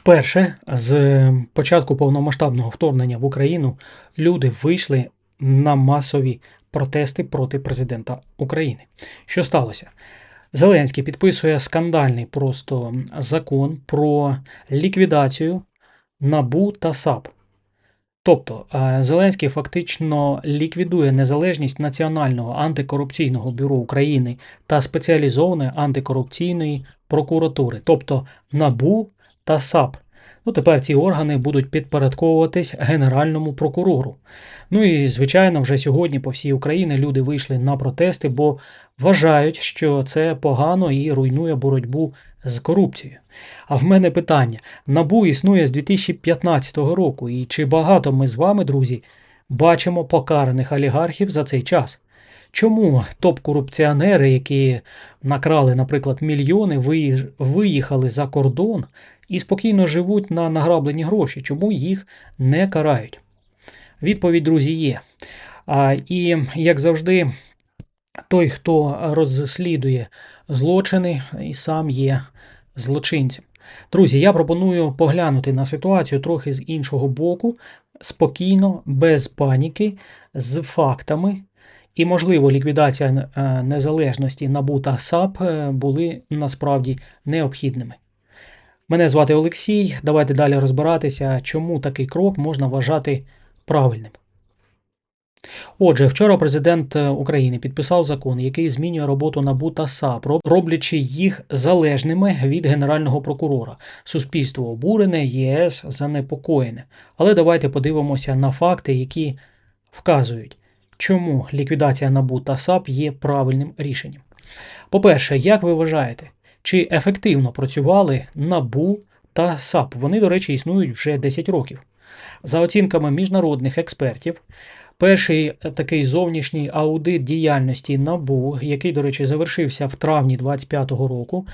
Вперше з початку повномасштабного вторгнення в Україну люди вийшли на масові протести проти президента України. Що сталося? Зеленський підписує скандальний просто закон про ліквідацію НАБУ та САП. Тобто е, Зеленський фактично ліквідує незалежність Національного антикорупційного бюро України та спеціалізованої антикорупційної прокуратури, тобто НАБУ та САП. Ну, тепер ці органи будуть підпорядковуватись Генеральному прокурору. Ну і, звичайно, вже сьогодні по всій Україні люди вийшли на протести, бо вважають, що це погано і руйнує боротьбу з корупцією. А в мене питання: НАБУ існує з 2015 року, і чи багато ми з вами, друзі, бачимо покараних олігархів за цей час? Чому топ-корупціонери, які накрали, наприклад, мільйони, виїхали за кордон і спокійно живуть на награблені гроші? Чому їх не карають? Відповідь, друзі, є. А, і, як завжди, той, хто розслідує злочини, і сам є злочинцем. Друзі, я пропоную поглянути на ситуацію трохи з іншого боку, спокійно, без паніки, з фактами. І, можливо, ліквідація е, незалежності НАБУ та САП е, були насправді необхідними. Мене звати Олексій. Давайте далі розбиратися, чому такий крок можна вважати правильним. Отже, вчора президент е, України підписав закон, який змінює роботу НАБУ та САП, роблячи їх залежними від генерального прокурора. Суспільство обурене, ЄС занепокоєне. Але давайте подивимося на факти, які вказують, чому ліквідація НАБУ та САП є правильним рішенням. По-перше, як ви вважаєте, чи ефективно працювали НАБУ та САП? Вони, до речі, існують вже 10 років. За оцінками міжнародних експертів, перший такий зовнішній аудит діяльності НАБУ, який, до речі, завершився в травні 2025 року,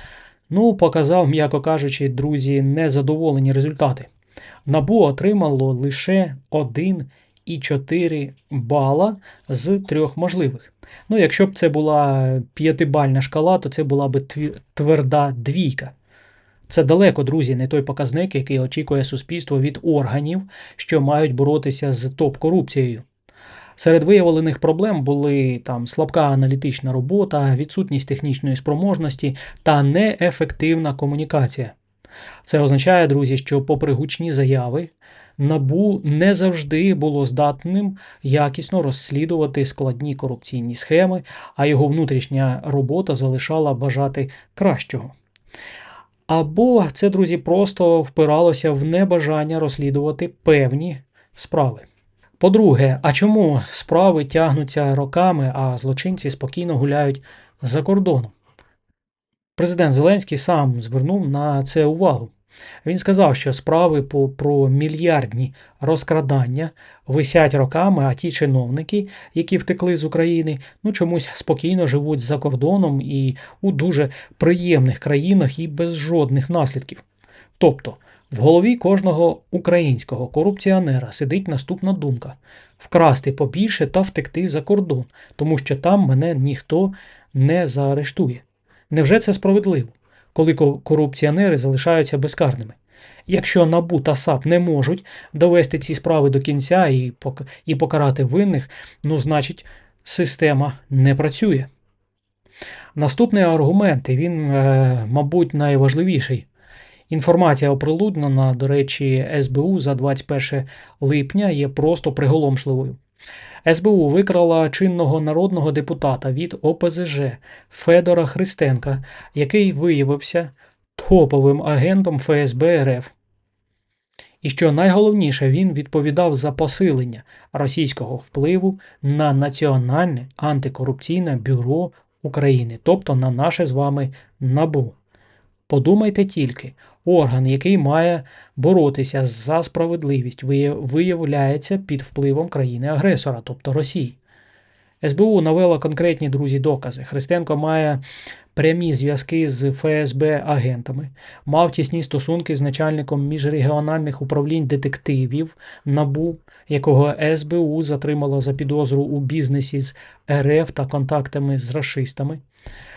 ну, показав, м'яко кажучи, друзі, незадоволені результати. НАБУ отримало лише 1,4 бала з трьох можливих. Ну, якщо б це була п'ятибальна шкала, то це була б тверда двійка. Це далеко, друзі, не той показник, який очікує суспільство від органів, що мають боротися з топ-корупцією. Серед виявлених проблем були там слабка аналітична робота, відсутність технічної спроможності та неефективна комунікація. Це означає, друзі, що, попри гучні заяви, НАБУ не завжди було здатним якісно розслідувати складні корупційні схеми, а його внутрішня робота залишала бажати кращого. Або це, друзі, просто впиралося в небажання розслідувати певні справи. По-друге, а чому справи тягнуться роками, а злочинці спокійно гуляють за кордоном? Президент Зеленський сам звернув на це увагу. Він сказав, що справи по, про мільярдні розкрадання висять роками, а ті чиновники, які втекли з України, ну чомусь спокійно живуть за кордоном і у дуже приємних країнах і без жодних наслідків. Тобто, в голові кожного українського корупціонера сидить наступна думка: вкрасти побільше та втекти за кордон, тому що там мене ніхто не заарештує. Невже це справедливо, коли корупціонери залишаються безкарними? Якщо НАБУ та САП не можуть довести ці справи до кінця і, покарати винних, ну значить система не працює. Наступний аргумент, і він, е, мабуть, найважливіший. Інформація оприлюднена, до речі, СБУ за 21 липня є просто приголомшливою. СБУ викрала чинного народного депутата від ОПЗЖ Федора Христенка, який виявився топовим агентом ФСБ РФ. І що найголовніше, він відповідав за посилення російського впливу на Національне антикорупційне бюро України, тобто на наше з вами НАБУ. Подумайте тільки, орган, який має боротися за справедливість, виявляється під впливом країни-агресора, тобто Росії. СБУ навела конкретні друзі докази. Христенко має прямі зв'язки з ФСБ агентами, мав тісні стосунки з начальником міжрегіональних управлінь детективів НАБУ, якого СБУ затримало за підозру у бізнесі з РФ та контактами з расистами.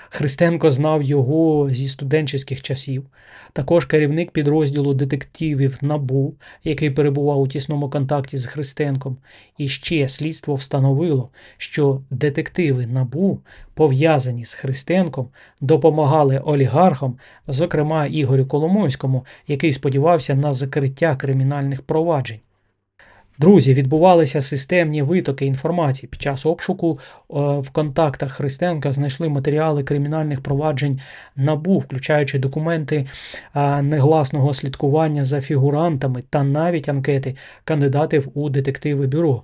Христенко знав його зі студентських часів. Також керівник підрозділу детективів НАБУ, який перебував у тісному контакті з Христенком. І ще слідство встановило, що детективи НАБУ, пов'язані з Христенком, допомагали олігархам, зокрема Ігорю Коломойському, який сподівався на закриття кримінальних проваджень. Друзі, відбувалися системні витоки інформації. Під час обшуку е, в контактах Христенка знайшли матеріали кримінальних проваджень НАБУ, включаючи документи е, негласного слідкування за фігурантами та навіть анкети кандидатів у детективи бюро.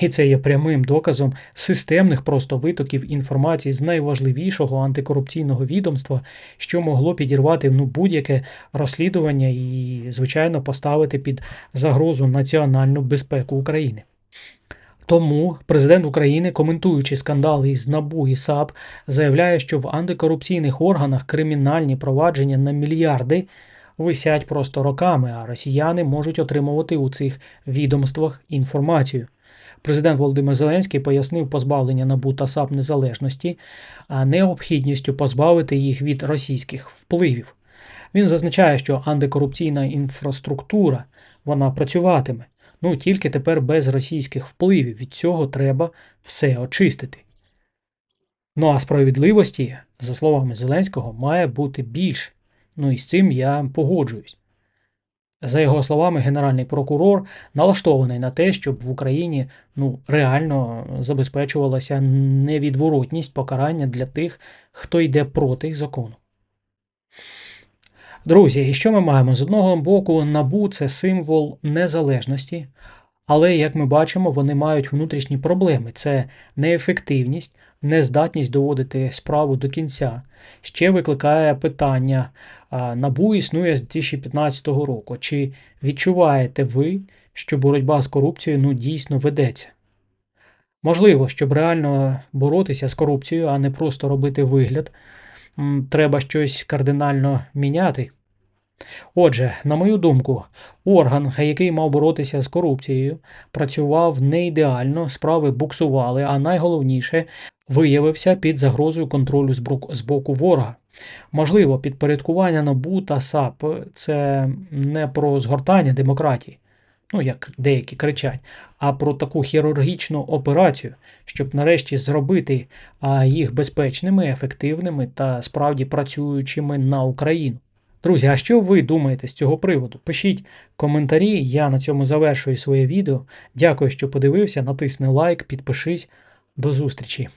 І це є прямим доказом системних просто витоків інформації з найважливішого антикорупційного відомства, що могло підірвати ну, будь-яке розслідування і, звичайно, поставити під загрозу національну безпеку України. Тому президент України, коментуючи скандали із НАБУ і САП, заявляє, що в антикорупційних органах кримінальні провадження на мільярди висять просто роками, а росіяни можуть отримувати у цих відомствах інформацію. Президент Володимир Зеленський пояснив позбавлення НАБУ та САП незалежності, необхідністю позбавити їх від російських впливів. Він зазначає, що антикорупційна інфраструктура вона працюватиме. Ну тільки тепер без російських впливів. Від цього треба все очистити. Ну а справедливості, за словами Зеленського, має бути більше. Ну і з цим я погоджуюсь. За його словами, генеральний прокурор налаштований на те, щоб в Україні ну, реально забезпечувалася невідворотність покарання для тих, хто йде проти закону. Друзі, і що ми маємо? З одного боку, набу це символ незалежності, але, як ми бачимо, вони мають внутрішні проблеми: це неефективність, нездатність доводити справу до кінця. Ще викликає питання: набу існує з 2015 року. Чи відчуваєте ви, що боротьба з корупцією ну, дійсно ведеться? Можливо, щоб реально боротися з корупцією, а не просто робити вигляд, треба щось кардинально міняти. Отже, на мою думку, орган, який мав боротися з корупцією, працював не ідеально, справи буксували, а найголовніше виявився під загрозою контролю з боку ворога. Можливо, підпорядкування НАБУ та САП це не про згортання демократії, ну як деякі кричать, а про таку хірургічну операцію, щоб нарешті зробити їх безпечними, ефективними та справді працюючими на Україну. Друзі, а що ви думаєте з цього приводу? Пишіть коментарі. Я на цьому завершую своє відео. Дякую, що подивився. Натисни лайк, підпишись. До зустрічі!